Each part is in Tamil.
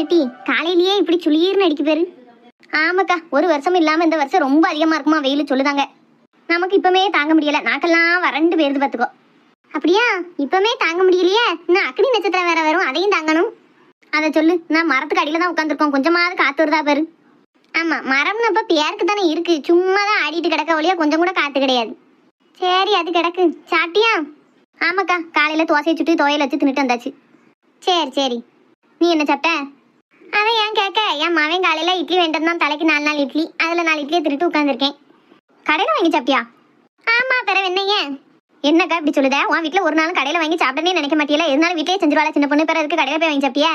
என்னட்டி காலையிலேயே இப்படி சுளீர்னு அடிக்க பேரு. ஆமாக்கா ஒரு வருஷம் இல்லாம இந்த வருஷம் ரொம்ப அதிகமா இருக்குமா வெயில் சொல்லுதாங்க. நமக்கு இப்பமே தாங்க முடியல. நாக்கெல்லாம் வறண்டு பேருந்து பாத்துக்கோ. அப்படியா? இப்பமே தாங்க முடியலையே? இன்னும் அக்னி நட்சத்திரம் வேற வரும். அதையும் தாங்கணும். அதை சொல்லு. நான் மரத்துக்கு அடியில தான் உட்காந்துருக்கோம் கொஞ்சமாவது காத்து வருதா பாரு. ஆமா மரம்னு அப்ப பேருக்கு தானே இருக்கு. சும்மா தான் ஆடிட்டு கிடக்க வழியா கொஞ்சம் கூட காத்து கிடையாது. சரி அது கிடக்கு. சாப்பிட்டியா? ஆமாக்கா காலையில தோசையை சுட்டு துவையில வச்சு தின்னுட்டு வந்தாச்சு. சரி சரி. நீ என்ன சாப்பிட்ட? அதை ஏன் கேட்க? என் மவன் காலையில இட்லி வேண்டது தான் தலைக்கு நாலு நாள் இட்லி. அதுல நாலு இட்லியை திருட்டு உட்காந்துருக்கேன் கடையில வாங்கி சாப்பிட்டியா? ஆமா பிறகு என்ன ஏன் என்னக்கா இப்படி சொல்லுத? உன் வீட்டில் ஒரு நாள் கடையில வாங்கி சாப்பிடனே நினைக்க மாட்டியில இருந்தாலும் வீட்டிலே செஞ்சிருவாளா சின்ன பொண்ணு? பிறகு கடையில் கடையில போய் வாங்கி சாப்பிட்டியா?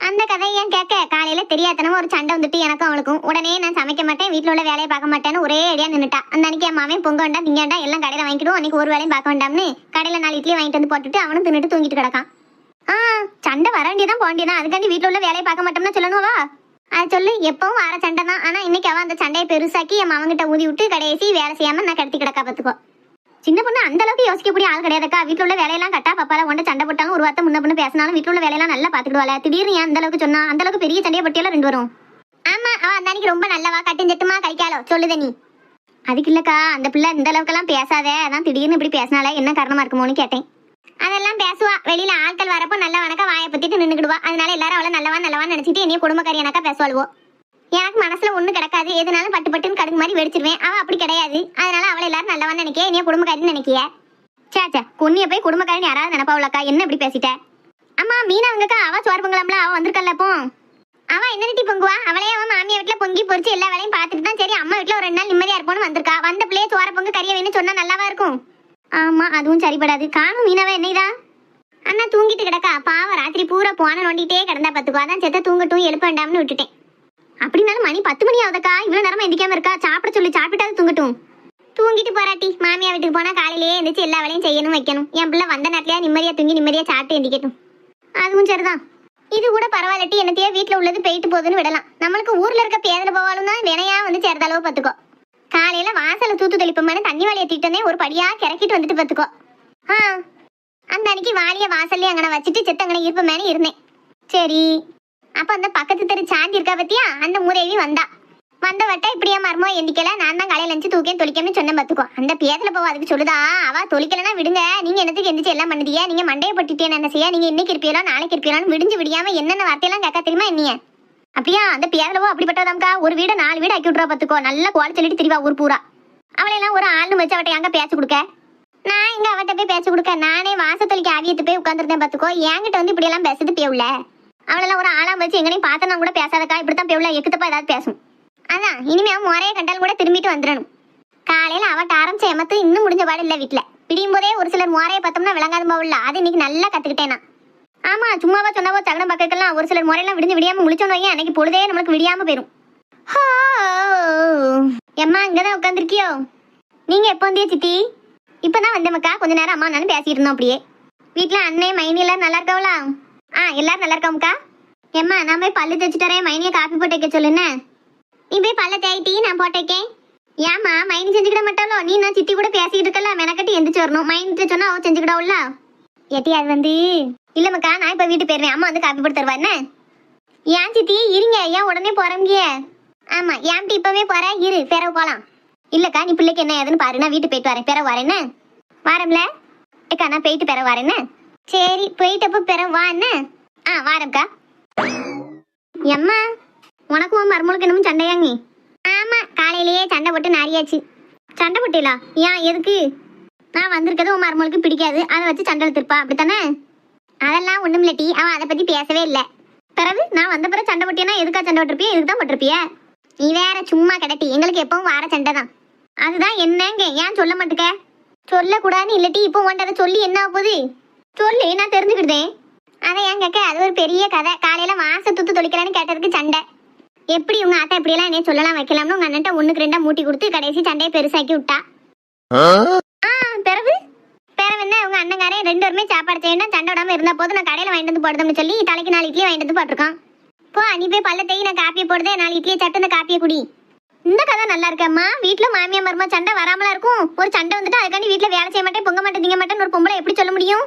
அந்த கதை ஏன் கேட்க? காலையில தெரியாதனமா ஒரு சண்டை வந்துட்டு எனக்கும் அவளுக்கும். உடனே நான் சமைக்க மாட்டேன் வீட்டில் உள்ள வேலையை பார்க்க மாட்டேன்னு ஒரே ஐடியா நின்றுட்டா அந்த அன்னைக்கு என் மாவன் பொங்க வேண்டாம் திங்க வேண்டாம் எல்லாம் கடையில வாங்கிடுவோம் அன்னைக்கு ஒரு வேலையும் பார்க்க வேண்டாம்னு கடையில நாலு இட்லி வாங்கிட்டு வந்து போட்டுட்டு அவனும் தின்னுட்டு தூங்கிட்டு கிடக்கான். ஆ சண்டை வர வேண்டியதான் போக வேண்டியதான் அதுக்காண்டி வீட்ல உள்ள வேலையை பார்க்க மாட்டோம்னா சொல்லணுவா அது சொல்லு. எப்பவும் வர சண்டை தான். ஆனா இன்னைக்கு அவன் அந்த சண்டையை பெருசாக்கி என் மவங்கிட்ட ஊதி விட்டு கடைசி வேலை செய்யாம நான் கடத்தி கிடக்கா பாத்துக்கோ சின்ன பொண்ணு அந்த அளவுக்கு யோசிக்கக்கூடிய ஆள் கிடையாதுக்கா. வீட்டுல உள்ள வேலையெல்லாம் கட்டா பாப்பால ஒண்ட சண்டை போட்டாலும் ஒரு வார்த்தை முன்ன பொண்ணு பேசினாலும் வீட்ல உள்ள வேலையெல்லாம் நல்லா பாத்துக்கிடுவாள திடீர்னு ஏன் அந்த அளவுக்கு சொன்னா அந்த அளவுக்கு பெரிய சண்டையை பட்டியெல்லாம் ரெண்டு வரும் ஆமா அவ அந்த அன்னைக்கு ரொம்ப நல்லவா கட்டும் செட்டுமா கழிக்காலோ சொல்லுத நீ அதுக்கு இல்லக்கா அந்த பிள்ளை இந்த அளவுக்கெல்லாம் பேசாதே. அதான் திடீர்னு இப்படி பேசினால என்ன காரணமா இருக்குமோன்னு கேட்டேன். அதெல்லாம் பேசுவா. வெளியில ஆட்கள் வரப்போ நல்ல வணக்க வாயை பத்திட்டு நின்னுக்கிடுவா. அதனால எல்லாரும் அவளை நல்லவா நல்லவா நினைச்சிட்டு என்னைய குடும்பக்காரி எனக்கா பேசுவாளுவோ. எனக்கு மனசுல ஒண்ணு கிடக்காது. எதுனாலும் பட்டு பட்டுன்னு கடுகு மாதிரி வெடிச்சிருவேன். அவ அப்படி கிடையாது. அதனால அவளை எல்லாரும் நல்லவா நினைக்க என்னைய குடும்பக்காரின்னு நினைக்கிய? சாச்சா பொண்ணிய போய் குடும்பக்காரின்னு யாராவது நினைப்பாவளக்கா? என்ன இப்படி பேசிட்ட? அம்மா மீனா அவங்கக்கா அவ சோறு பொங்கலாம்ல அவ வந்திருக்கல அப்போ அவ என்ன நிட்டி பொங்குவா? அவளே அவன் மாமியா வீட்டுல பொங்கி பொரிச்சு எல்லா வேலையும் பாத்துட்டு தான் சரி அம்மா வீட்டுல ஒரு ரெண்டு நாள் நிம்மதியா இருப்போம்னு வந்திருக்கா. வந்த பிள்ளைய சோற பொங்கு கறிய வேணும்னு சொன்னா நல்லாவா இருக்கும்? ஆமா அதுவும் சரிப்படாது காணும் மீனவ என்னைதான் அண்ணா தூங்கிட்டு கிடக்கா. பாவ ராத்திரி பூரா போன நோண்டிட்டே கிடந்தா பத்துக்கோ அதான் செத்த தூங்கட்டும் எழுப்பண்டாம்னு விட்டுட்டேன். அப்படின்னாலும் மணி பத்து மணி ஆகுதக்கா. இவ்வளவு நேரமா எந்திக்காம இருக்கா? சாப்பிட சொல்லி சாப்பிட்டாது தூங்கட்டும். தூங்கிட்டு போராட்டி மாமியா வீட்டுக்கு போனா காலையிலேயே எந்திரிச்சு எல்லா வேலையும் செய்யணும் வைக்கணும். என் பிள்ளை வந்த நேரத்துலயே நிம்மதியா தூங்கி நிம்மதியா சாப்பிட்டு எந்திக்கட்டும் அதுவும் சரிதான். இது கூட பரவாயில்லட்டி என்னத்தையே வீட்டுல உள்ளது போயிட்டு போகுதுன்னு விடலாம். நம்மளுக்கு ஊர்ல இருக்க பேதல போவாலும் தான் வினையா வந்து சேர்ந்த அளவு பாத்துக்கோ. காலையில வாசல தூத்து தெளிப்பமான தண்ணி வாளியை தீட்டனே ஒரு படியா கிறக்கிட்டு வந்துட்டு பாத்துக்கோ. ஆ அந்த அன்னைக்கு வாளிய வாசல்லே அங்கன வச்சுட்டு செத்தங்கன இருப்பமேனு இருந்தேன். சரி அப்ப அந்த பக்கத்து தெரு சாந்தி இருக்கா பத்தியா? அந்த மூதேவி வந்தா. வந்த வட்ட இப்படியா மர்மோ எந்திக்கல நான் தான் காலையில எந்திச்சு தூக்கேன் தொளிக்கம்னு சொன்னேன் பாத்துக்கோ. அந்த பேத்துல போவா அதுக்கு சொல்லுதா அவ தொளிக்கலனா விடுங்க. நீங்க என்னத்துக்கு எந்திரிச்சு எல்லாம் பண்ணுதியா நீங்க மண்டைய பட்டுட்டேன் என்ன செய்ய? நீங்க இன்னைக்கு இருப்பீங்களோ? நாளைக்கு இருப்பீங்களான்னு விடிஞ்சு விடியாம என்னென்ன வார்த்தையெல்லாம் கேட்க தெரியுமா என்னைய? அப்படியா? அந்த பேரலவோ அப்படிப்பட்டதாம்க்கா ஒரு வீட நாலு வீடு ஆக்கி விட்றா பாத்துக்கோ. நல்லா கோல சொல்லிட்டு திரிவா ஊர் பூரா. அவளையெல்லாம் ஒரு ஆள்னு வச்சு அவட்ட எங்க பேச்சு கொடுக்க? நான் எங்க அவட்ட போய் பேச்சு கொடுக்க? நானே வாசத்தொலிக்கு ஆவியத்து போய் உட்காந்துருந்தேன் பாத்துக்கோ. என்கிட்ட வந்து இப்படி எல்லாம் பேசுது பேவுல. அவளெல்லாம் ஒரு ஆளாம் வச்சு எங்கனையும் பார்த்தனா கூட பேசாதக்கா. இப்படித்தான் பேவுல. எக்குத்தப்பா ஏதாவது பேசும். அதான். இனிமே அவன் முறைய கண்டால் கூட திரும்பிட்டு வந்துடணும். காலையில அவட்ட ஆரம்பிச்ச எமத்து இன்னும் முடிஞ்ச பாடு இல்ல வீட்டுல பிடியும் போதே ஒரு சிலர் முறையை பார்த்தோம்னா விளங்காத போகல அது இன்னைக்கு நல்லா கத்துக்கிட்டேன். நான் ஆமா சும்மாவா சொன்னாவோ தகனம் பக்கத்துலாம் ஒரு சிலர் முறையெல்லாம் விடிஞ்சு விடியாம முழிச்சோன்னு வையேன் அன்னைக்கு பொழுதே நம்மளுக்கு விடியாம போயிரும். ஹோ. எம்மா இங்கதான் உட்காந்துருக்கியோ நீங்க எப்போ வந்தியா சித்தி? இப்பதான் வந்தேமக்கா கொஞ்ச நேரம் அம்மா நானும் பேசிட்டு இருந்தோம் அப்படியே. வீட்டுல அண்ணே மைனி எல்லாரும் நல்லா இருக்காவளா? ஆ எல்லாரும் நல்லா இருக்காமுக்கா எம்மா நான் போய் பல்லு தேய்ச்சிட்டு வரேன் மைனியை காப்பி போட்டு வைக்க சொல்லுன்னு நீ போய் பல்ல தேய்ட்டி நான் போட்டேக்கேன் ஏம்மா மைனி செஞ்சுக்கிட மாட்டாளோ? நீ நான் சித்தி கூட பேசிக்கிட்டு இருக்கல மெனக்கட்டி எந்திரிச்சு வரணும். மைனிட்டு சொன்னா அவ செஞ்சுக்கிடாவுல்ல எட்டி அது வந்து இல்லம்மாக்கா நான் இப்ப வீட்டு போயிருவேன் அம்மா வந்து காப்பி போட்டு தருவா என்ன? ஏன் சித்தி? இருங்க. ஏன் உடனே போறீங்க ஆமா ஏன்ட்டு இப்பவே போற? இரு பிறகு போலாம். இல்லக்கா நீ பிள்ளைக்கு என்ன ஏதுன்னு பாரு. நான் வீட்டு போயிட்டு வரேன். பிறகு வரேன்னு வாரம்ல? ஏக்கா நான் போயிட்டு பிறகு வரேன்னு சரி போயிட்டப்ப பிறகு வா என்ன? ஆ வாரம்க்கா. எம்மா உனக்கும் உன் மருமகளுக்கு என்னமோ சண்டையாங்க. ஆமா காலையிலேயே சண்டை போட்டு நிறையாச்சு. சண்டை போட்டீங்களா? ஏன் எதுக்கு? நான் வந்திருக்கிறது உன் மருமகளுக்கு பிடிக்காது. அதை வச்சு சண்டை எடுத்திருப்பா. அப்படித்தானே? அதெல்லாம் ஒண்ணும் இல்ல டி அவன் அதை பத்தி பேசவே இல்லை. பிறகு நான் வந்த பிறகு சண்டை போட்டியனா எதுக்கா சண்டை போட்டிருப்பிய? இதுக்கு தான் போட்டிருப்பிய? நீ வேற சும்மா கிடட்டி. எங்களுக்கு எப்பவும் வார சண்டை தான். அதுதான் என்னங்க? ஏன் சொல்ல மாட்டுக்க? சொல்லக்கூடாதுன்னு இல்லட்டி இப்போ உன்ட்ட அதை சொல்லி என்ன போகுது? சொல்லி. நான் தெரிஞ்சுக்கிட்டேன். அதை ஏன் கேட்க? அது ஒரு பெரிய கதை. காலையில வாச துத்து தொளிக்கலான்னு கேட்டதுக்கு சண்டை. எப்படி உங்க ஆத்தா இப்படியெல்லாம் என்ன சொல்லலாம் வைக்கலாம்னு உங்க அண்ணன்ட்ட ஒண்ணுக்கு ரெண்டா மூட்டி கொடுத்து கடைசி சண்டையை பெருசாக்கி விட்டா? அண்ணன் உங்க அண்ணங்காரன் ரெண்டு பேருமே சாப்பாடு செய்யணும் சண்டை விடாம இருந்தா போது நான் கடையில் வாங்கிட்டு வந்து போடுதோம்னு சொல்லி தலைக்கு நாலு இட்லி வாங்கிட்டு வந்து போட்டிருக்கான். போ நீ போய் பல்ல தேய் நான் காப்பியை போடுதே நாலு இட்லியை சட்டு இந்த காப்பியை குடி. இந்த கதை நல்லா இருக்கம்மா வீட்டில் மாமியா மருமா சண்டை வராமலா இருக்கும். ஒரு சண்டை வந்துட்டு அதுக்காண்டி வீட்ல வேலை செய்ய மாட்டேன் பொங்க மாட்டேன் திங்க மாட்டேன்னு ஒரு பொம்பளை எப்படி சொல்ல முடியும்?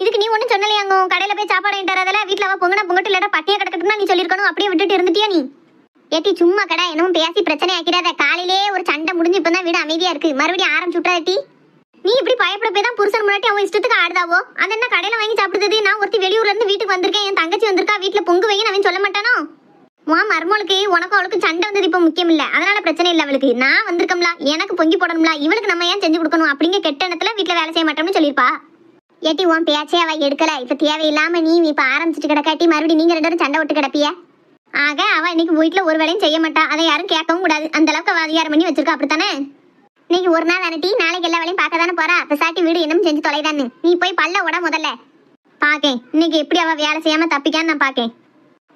இதுக்கு நீ ஒன்றும் சொன்னலையாங்க கடையில் போய் சாப்பாடு வாங்கிட்டு வரதில்ல வீட்டில் அவள் பொங்கனா பொங்கட்டு இல்லாட்டா பட்டியை கிடக்கட்டுனா நீ சொல்லியிருக்கணும். அப்படியே விட்டுட்டு இருந்துட்டியா நீ? ஏட்டி சும்மா கடை என்னவும் பேசி பிரச்சனை ஆக்கிடாத காலையிலே ஒரு சண்டை முடிஞ்சு இப்போ தான் வீடு அமைதியா இருக்கு. மறுபடியும் ஆரம்பிச்சு விட்றாட்டி நீ இப்படி பயப்பட போய் தான் புருஷன் முன்னாடி அவன் இஷ்டத்துக்கு ஆடுதாவோ? அது என்ன கடையில வாங்கி சாப்பிடுறது? நான் ஒருத்தி வெளியூர்ல இருந்து வீட்டுக்கு வந்திருக்கேன். என் தங்கச்சி வந்திருக்கா? வீட்டுல பொங்கு வைங்க அவன் சொல்ல மாட்டானோ? உன் மருமகளுக்கு உனக்கும் அவளுக்கு சண்டை வந்தது இப்ப முக்கியம் இல்ல அதனால பிரச்சனை இல்ல அவளுக்கு. நான் வந்திருக்கோம்ல. எனக்கு பொங்கி போடணும்ல. இவளுக்கு நம்ம ஏன் செஞ்சு கொடுக்கணும்? அப்படிங்க கெட்ட இடத்துல வீட்டுல வேலை செய்ய மாட்டோம்னு சொல்லிருப்பா ஏட்டி உன் பேச்சே அவ எடுக்கல. இப்ப தேவையில்லாம நீ இப்ப ஆரம்பிச்சிட்டு கிடக்காட்டி மறுபடியும் நீங்க ரெண்டு பேரும் சண்டை விட்டு கிடப்பிய? ஆக அவ இன்னைக்கு வீட்டுல ஒரு வேலையும் செய்ய மாட்டா. அதை யாரும் கேட்கவும் கூடாது. அந்த அளவுக்கு அவ அதிகாரம் பண்ணி வச்சிருக்கா. அப்படித்தானே? இன்னைக்கு ஒரு நாள் அனுட்டி நாளைக்கு எல்லா வேலையும் பார்க்க தானே போறா? பெசாட்டி வீடு இன்னும் செஞ்சு தொலைதான்னு. நீ போய் பல்ல உட முதல்ல. பாக்கேன். இன்னைக்கு எப்படி அவ வேலை செய்யாம தப்பிக்கான்னு நான் பாக்கேன்.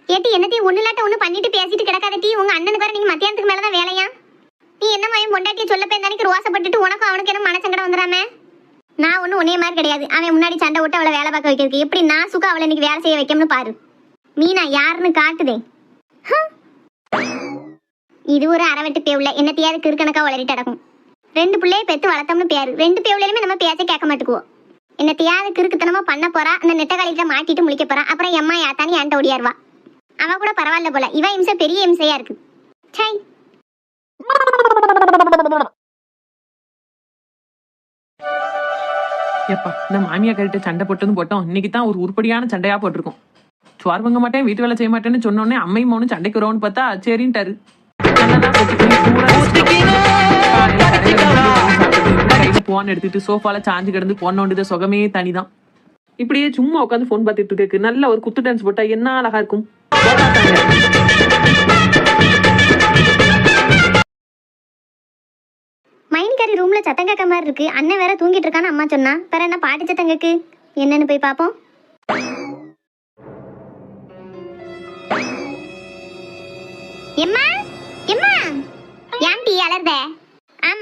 ஏட்டி என்னத்தையும் ஒண்ணு இல்லாட்ட ஒண்ணு பண்ணிட்டு பேசிட்டு கிடக்காத டீ? உங்க அண்ணனுக்கு வர நீங்க மத்தியானத்துக்கு மேலதான் வேலையா? நீ என்ன மயம் பொண்டாட்டிய சொல்ல போய் ரோசப்பட்டுட்டு உனக்கும் அவனுக்கு என்ன மனசங்கடம் வந்துடாம? நான் ஒன்றும் உன்னே மாதிரி கிடையாது. அவன் முன்னாடி சண்டை விட்டு அவளை வேலை பார்க்க வைக்கிறதுக்கு. எப்படி நான் சுக்கா அவளை இன்னைக்கு வேலை செய்ய வைக்கணும்னு பாரு. மீனா யாருன்னு காட்டுதே. இது ஒரு அரவட்டு பேவுல. என்னத்தையாவது கிருக்கணக்கா வளரிட்டு அடக்கும் ரெண்டு பிள்ளைய பெத்து வளர்த்தோம்னு பேரு. ரெண்டு பேவுலையுமே நம்ம பேச்ச கேட்க மாட்டுக்குவோம் என்னத்தையாவது கிறுக்குத்தனமா பண்ண போறா அந்த நெட்ட காலிட்ட மாட்டிட்டு முழிக்க போறா அப்புறம் எம்மா யாத்தானி ஆண்ட ஓடியாருவா. அவ கூட பரவாயில்ல போல. இவ இம்சை பெரிய இம்சையா இருக்கு. சை எப்பா இந்த மாமியா கிட்ட சண்டை போட்டதும் போட்டோம். இன்னைக்கு தான் ஒரு உருப்படியான சண்டையா போட்டிருக்கோம். சோறு வாங்க மாட்டேன் வீட்டு வேலை செய்ய மாட்டேன்னு சொன்னோடனே அம்மையும் மௌனும் சண்டைக்கு வருவோம்னு பார்த்தா சரின்ட்டாரு. போன் எடுத்துட்டு சோஃபால சாஞ்சு கிடந்து போன் நோண்டித சுகமே தனிதான். இப்படியே சும்மா உட்காந்து போன் பார்த்துட்டு இருக்கு நல்ல ஒரு குத்து டான்ஸ் போட்டா என்ன அழகா இருக்கும்? மைனிக்காரி ரூம்ல சத்தம் கேட்க மாதிரி இருக்கு. அண்ணன் வேற தூங்கிட்டு இருக்கான்னு அம்மா சொன்னா. வேற என்ன பாட்டு சத்தம் கேக்கு? என்னன்னு போய் பாப்போம் எம்மா? எம்மா? ஏன்டி அலர்த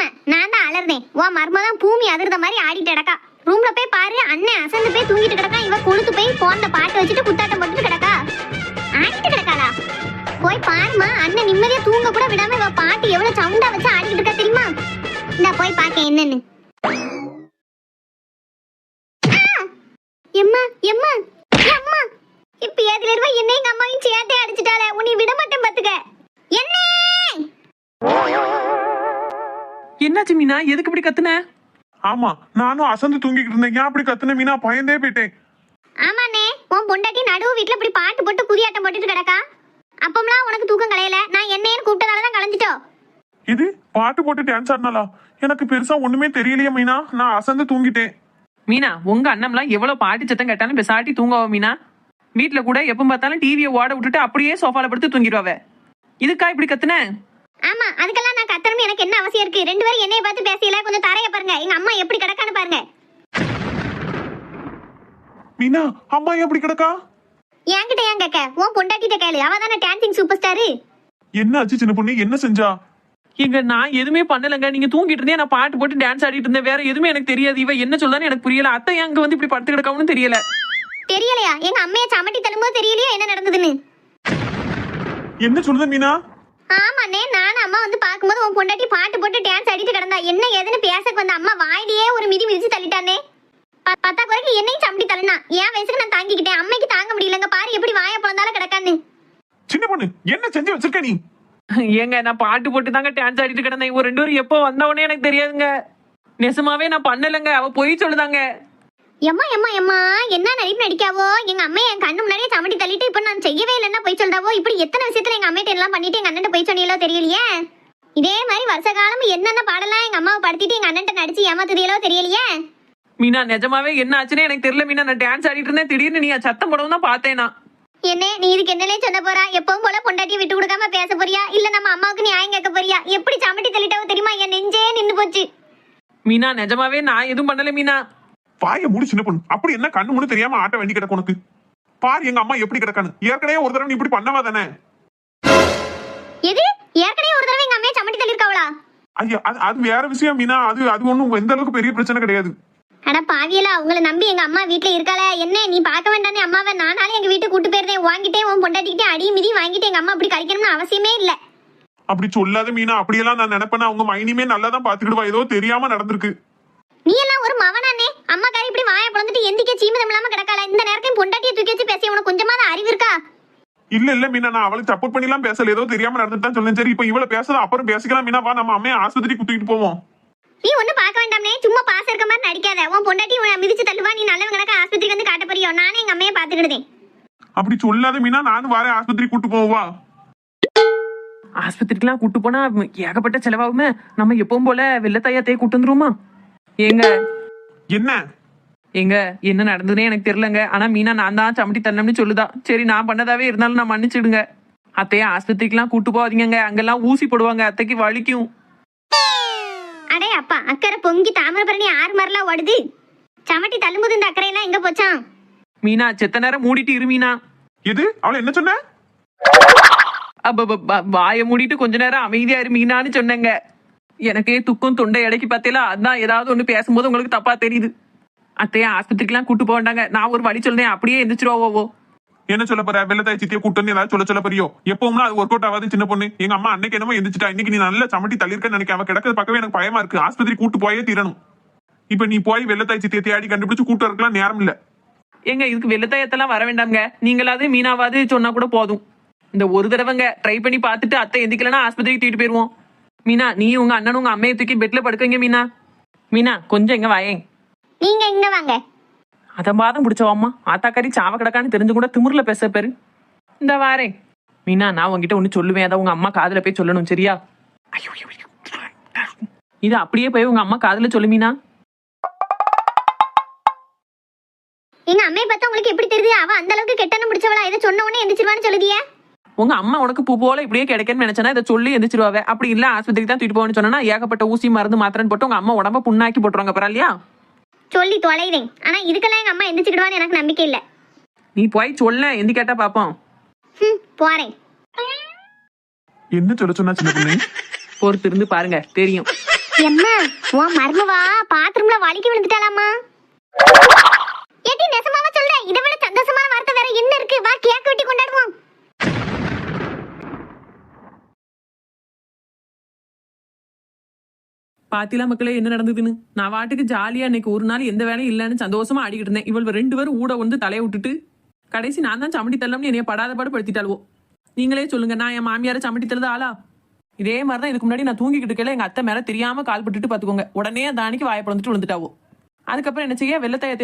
ஆமா நான் தான் அலர்தேன் உன் மர்மதான் பூமி அதிர்ந்த மாதிரி ஆடிட்டு கிடக்கா. ரூம்ல போய் பாரு அண்ணன் அசந்து போய் தூங்கிட்டு கிடக்கா. இவ கொழுத்து போய் போன்ல பாட்டு வச்சுட்டு குத்தாட்டம் போட்டுட்டு கிடக்கா. ஆடிட்டு கிடக்காளா? போய் பாருமா அண்ணன் நிம்மதியா தூங்க கூட விடாம இவ பாட்டு எவ்வளவு சவுண்டா வச்சு ஆடிட்டு இருக்கா தெரியுமா? இந்த போய் பாக்க என்னன்னு. எம்மா எம்மா எம்மா இப்ப ஏதுல இருவா என்னையும் எங்க அம்மாவையும் சேட்டை அடிச்சிட்டாளே? உன்னை விட மாட்டேன் பாத்துக்க. என்ன என்னாச்சு மீனா? எதுக்கு இப்படி கத்துன? ஆமா நானும் அசந்து தூங்கிட்டு இருந்தேன். ஏன் அப்படி கத்துன மீனா? பயந்தே போயிட்டேன். ஆமாண்ணே உன் பொண்டாட்டி நடுவு வீட்ல இப்படி பாட்டு போட்டு குதியாட்டம் போட்டுட்டு கிடக்கா? அப்பம்லாம் உனக்கு தூக்கம் கலையல. நான் என்னன்னு கூப்பிட்டதால தான் கலைஞ்சிட்டோ இது பாட்டு போட்டு டான்ஸ் ஆடினாலா எனக்கு பெருசா ஒண்ணுமே தெரியலையே மீனா. நான் அசந்து தூங்கிட்டேன். மீனா உங்க அண்ணம்லாம் எவ்வளவு பாட்டி சத்தம் கேட்டாலும் பெசாட்டி தூங்குவா மீனா? வீட்ல கூட எப்ப பார்த்தாலும் டிவியை ஓட விட்டுட்டு அப்படியே சோஃபால படுத்து தூங்கிடுவாவ. இதுக்கா இப்படி கத்துன? ஆமா அதுக்கெல்லாம் எனக்கு என்ன அவசியம் இருக்கு? ரெண்டு பேரும் என்னைய பார்த்து பேசல கொஞ்சம் தரைய பாருங்க. எங்க அம்மா எப்படி கிடக்கான்னு பாருங்க. மீனா அம்மா ஏன் அப்படி கிடக்கா? என்கிட்ட ஏன் கேட்க? உன் பொண்டாட்டிட்ட கேளு. அவ தானே டான்சிங் சூப்பர் ஸ்டாரு என்ன ஆச்சு சின்ன பொண்ணு? என்ன செஞ்சா? எங்க நான் எதுவுமே பண்ணலங்க. நீங்க தூங்கிட்டு இருந்தே நான் பாட்டு போட்டு டான்ஸ் ஆடிட்டு இருந்தேன். வேற எதுவுமே எனக்கு தெரியாது. இவ என்ன சொல்றான்னு எனக்கு புரியல. அத்தை அங்க வந்து இப்படி படுத்து கிடக்காவும் தெரியல. தெரியலையா? எங்க அம்மைய சமட்டி தள்ளும்போது தெரியலையா? என்ன நடந்ததுன்னு? என்ன சொல்லுத மீனா? ஆமாண்ணே நானும் அம்மா வந்து பார்க்கும்போது உன் பொண்டாட்டி பாட்டு போட்டு டான்ஸ் ஆடிட்டு கிடந்தா. என்ன ஏதுன்னு பேசக்கு வந்த அம்மா வாயிலேயே ஒரு மிதி மிதிச்சு தள்ளிட்டானே. பத்தா குறைக்கு என்னையும் சமட்டி தள்ளுனா. என் வயசுக்கு நான் தாங்கிக்கிட்டேன். அம்மைக்கு தாங்க முடியலங்க. பாரு எப்படி வாய பிறந்தாலும் கிடக்கான்னு. சின்ன பொண்ணு என்ன செஞ்சு வச்சிருக்க நீ? ஏங்க நான் பாட்டு போட்டு தாங்க டான்ஸ் ஆடிட்டு கிடந்தேன். இவங்க ரெண்டு பேரும் எப்போ வந்தவனே எனக்கு தெரியாதுங்க. நெசமாவே நான் பண்ணலங்க. அவ பொய் சொல்லுதாங்க. எம்மா எம்மா எம்மா என்ன நடிப்பு நடிக்காவோ? எங்க அம்மா என் கண்ணு முன்னாடியே சமட்டி தள்ளிட்டு இப்ப நான் செய்யவே இல்லைன்னா போய் சொல்றாவோ? இப்படி எத்தனை விஷயத்துல எங்க அம்மையிட்ட எல்லாம் பண்ணிட்டு எங்க அண்ணன் போய் சொன்னீங்களோ தெரியலையே? இதே மாதிரி வருஷ காலம் என்னென்ன பாடலாம் எங்க அம்மாவை படுத்திட்டு எங்க அண்ணன் நடிச்சு ஏமாத்துறீங்களோ தெரியலையே? மீனா நிஜமாவே என்ன ஆச்சுன்னு எனக்கு தெரியல மீனா. நான் டான்ஸ் ஆடிட்டு இருந்தேன். திடீர்னு நீ சத்தம் போடவும் தான் பார்த்தேன் நான். என்ன நீ இதுக்கு என்னலே சொல்ல போறா? எப்பவும் போல பொண்டாட்டி விட்டு கொடுக்காம பேச போறியா? இல்ல நம்ம அம்மாவுக்கு நியாயம் கேட்க போறியா? எப்படி சமட்டி தள்ளிட்டாவோ தெரியுமா? என் நெஞ்சே நின்னு போச்சு. மீனா நிஜமாவே நான் எதுவும் பண்ணல மீனா. வாய மூடி சின்ன பொண்ணு. அப்படி என்ன கண்ணு முன்னு தெரியாம ஆட்ட வேண்டி கிடக்கு உனக்கு? பாரு எங்க அம்மா எப்படி கிடக்கான்னு ஏற்கனவே ஒரு தடவை நீ இப்படி பண்ணவா தானே? எது? ஏற்கனவே ஒரு தடவை எங்க அம்மையை சமட்டி தள்ளிருக்காவளா ஐயா அது அது வேற விஷயம் மீனா. அது அது ஒண்ணும் எந்த அளவுக்கு பெரிய பிரச்சனை கிடையாது. அட பாவியலா உங்களை நம்பி எங்க அம்மா வீட்ல இருக்காளே. என்ன நீ பார்க்க வேண்டானே அம்மாவை. நானாலே எங்க வீட்டுக்கு கூட்டு போயிருந்தேன். வாங்கிட்டே உன் பொண்டாட்டிக்கிட்டே அடி மிதி வாங்கிட்டு எங்க அம்மா அப்படி கழிக்கணும்னு அவசியமே இல்ல. அப்படி சொல்லாத மீனா. அப்படியெல்லாம் நான் நினைப்பேனா? அவங்க மைனிமே நல்லா தான் பாத்துக்கிடுவா ஏதோ தெரியாம நடந்திருக்கு. நீ எல்லாம் ஒரு மவனானே அம்மா காரி இப்படி வாயை பிளந்துட்டு எந்திக்க சீமிதம் இல்லாம கிடக்கால இந்த நேரத்தையும் பொண்டாட்டியை தூக்கி வச்சு பேசி உனக்கு கொஞ்சமாவது அறிவு இருக்கா? இல்ல இல்ல மீனா நான் அவளுக்கு சப்போர்ட் பண்ணிலாம் பேசல. ஏதோ தெரியாம நடந்துட்டு தான் சொன்னேன். சரி இப்ப இவள பேசுறத அப்புறம் பேசிக்கலாம். மீனா வா நம்ம அம்மையை ஆஸ்பத்திரி குத்திட்டு போவோம். நீ ஒண்ணு பார்க்க வேண்டாம்னே. சும்மா பாச இருக்க மாதிரி நடிக்காத. உன் பொண்டாட்டி உன்னை மிதிச்சு தள்ளுவா. நீ நல்லவங்க கணக்க ஆஸ்பத்திரிக்கு வந்து காட்ட போறியோ? நானே எங்க அம்மையை பாத்துக்கிடுதேன் அப்படி சொல்லாத மீனா நானும் வரேன் ஆஸ்பத்திரி கூட்டு போவா ஆஸ்பத்திரிக்கெல்லாம் கூட்டு போனா ஏகப்பட்ட செலவாகுமே. நம்ம எப்பவும் போல வெள்ளத்தாயத்தையே கூட்டு வந்துருமா ஏங்க. என்ன? எங்க என்ன நடந்ததுன்னே எனக்கு தெரியலங்க. ஆனா மீனா நான் தான் சமட்டி தள்ளம்னு சொல்லுதா. சரி நான் பண்ணதாவே இருந்தாலும் நான் மன்னிச்சிடுங்க. அத்தைய ஆஸ்பத்திரிக்கெல்லாம் கூட்டு போகாதீங்கங்க. அங்கெல்லாம் ஊசி போடுவாங்க. அத்தைக்கு வலிக்கும். அடே அப்பா அக்கறை பொங்கி தாமிரபரணி ஆறு மாதிரிலாம் ஓடுது. சமட்டி தள்ளும்போது இந்த அக்கறையெல்லாம் எங்க போச்சான் மீனா செத்த நேரம் மூடிட்டு இரு மீனா. எது? அவள என்ன சொன்ன? அப்ப வாயை மூடிட்டு கொஞ்ச நேரம் அமைதியா இரு மீனான்னு சொன்னேங்க. எனக்கே துக்கம் தொண்டை இடைக்கு பார்த்தேல அதான் ஏதாவது ஒண்ணு பேசும்போது உங்களுக்கு தப்பா தெரியுது. அத்தைய ஆஸ்பத்திரிக்கெல்லாம் கூட்டு போக வேண்டாங்க. நான் ஒரு வழி சொல்றேன். அப்படியே எந்திரிச்சிருவோவோ என்ன சொல்ல போற? வெள்ளத்தாய் சித்திய கூட்டன்னு ஏதாவது சொல்ல சொல்ல போறியோ? எப்பவும் அது ஒர்க் அவுட் ஆகாது சின்ன பொண்ணு. எங்க அம்மா அன்னைக்கு என்னமோ எந்திரிச்சிட்டா. இன்னைக்கு நீ நல்ல சமட்டி தள்ளிருக்க நினைக்க கிடக்கிறது பக்கவே எனக்கு பயமா இருக்கு. ஆஸ்பத்திரி கூட்டு போயே தீரணும். இப்ப நீ போய் வெள்ளத்தாய் சித்தியை தேடி கண்டுபிடிச்சு கூட்டு வரக்கலாம் நேரம் இல்ல. ஏங்க இதுக்கு வெள்ளத்தாயத்தெல்லாம் வர வேண்டாம்ங்க. நீங்களாவது மீனாவாது சொன்னா கூட போதும். இந்த ஒரு தடவைங்க ட்ரை பண்ணி பார்த்துட்டு அத்தை எந்திக்கலன்னா ஆஸ்பத்திரிக்கு தூக்கிட்டு போயிருவோம். மீனா நீ உங்க அண்ணனும் உங்க அம்மையை தூக்கி பெட்ல படுக்கங்க மீனா. மீனா கொஞ்சம் எங்க வாயேன். நீங்க இங்க வாங்க. அத பாதம் பிடிச்சவாம்மா. ஆத்தாக்காரி சாவ கிடக்கான்னு தெரிஞ்சு கூட திமிர்ல பேச பேரு. இந்த வாரேன் மீனா நான் உங்ககிட்ட ஒண்ணு சொல்லுவேன். அதை உங்க அம்மா காதுல போய் சொல்லணும் சரியா. இது அப்படியே போய் உங்க அம்மா காதுல சொல்லு மீனா. எங்க அம்மையை பார்த்தா உங்களுக்கு எப்படி தெரியுது? அவ அந்த அளவுக்கு கெட்டனம் பிடிச்சவளா? இதை சொன்ன உடனே எந்திரிச்சிருவான்னு சொல்லுதியா. உங்க அம்மா உனக்கு பூ போல இப்படியே கிடைக்கன்னு நினைச்சனா இதை சொல்லி எந்திரிச்சிருவாவே. அப்படி இல்ல ஆஸ்பத்திரிக்கு தான் தூக்கிட்டு போகணும்னு சொன்னா ஏகப்பட்ட ஊசி மருந்து மாத்திரன்னு போட்டு உங்க அம்மா உடம்ப புண்ணாக்கி போட்டுருவாங்க பரவாயில்லையா? சொல்லி தொலைறேன் ஆனா இதுக்கெல்லாம் எங்க அம்மா எந்திரிச்சுக்கிடுவான்னு எனக்கு நம்பிக்கை இல்ல. நீ போய் சொல்ல எந்தி கேட்டா பாப்போம். ஹம், போறேன். என்ன சொல்ல சொன்னா சின்ன பொண்ணு பொறுத்து இருந்து பாருங்க தெரியும். எம்மா உன் மருமவா பாத்ரூம்ல வலிக்கு விழுந்துட்டாலாமா ஏடி நெசமாவா சொல்ற? இதை விட சந்தோஷமான வார்த்தை வேற என்ன இருக்கு? வா கேக் வெட்டி கொண்டாடுவோம். பாத்திலாம் மக்களே என்ன நடந்ததுன்னு? நான் வாட்டுக்கு ஜாலியா இன்னைக்கு ஒரு நாள் எந்த வேலையும் இல்லைன்னு சந்தோஷமா ஆடிக்கிட்டு இருந்தேன். இவள் ரெண்டு பேரும் ஊட வந்து தலையை விட்டுட்டு கடைசி நான் தான் சமட்டி தள்ளம்னு என்னைய படாத பாடு படுத்திட்டாளுவோ. நீங்களே சொல்லுங்க நான் என் மாமியார சமட்டி தள்ளது ஆளா? இதே மாதிரி தான் இதுக்கு முன்னாடி நான் தூங்கிக்கிட்டு இருக்கல எங்க அத்தை மேல தெரியாம கால் பட்டுட்டு பாத்துக்கோங்க. உடனே அந்த அன்னைக்கு வாயை பிளந்துட்டு விழுந்துட்டாவோ. அதுக்கப்புறம் என்ன செய்ய? வெள்ளத்தாய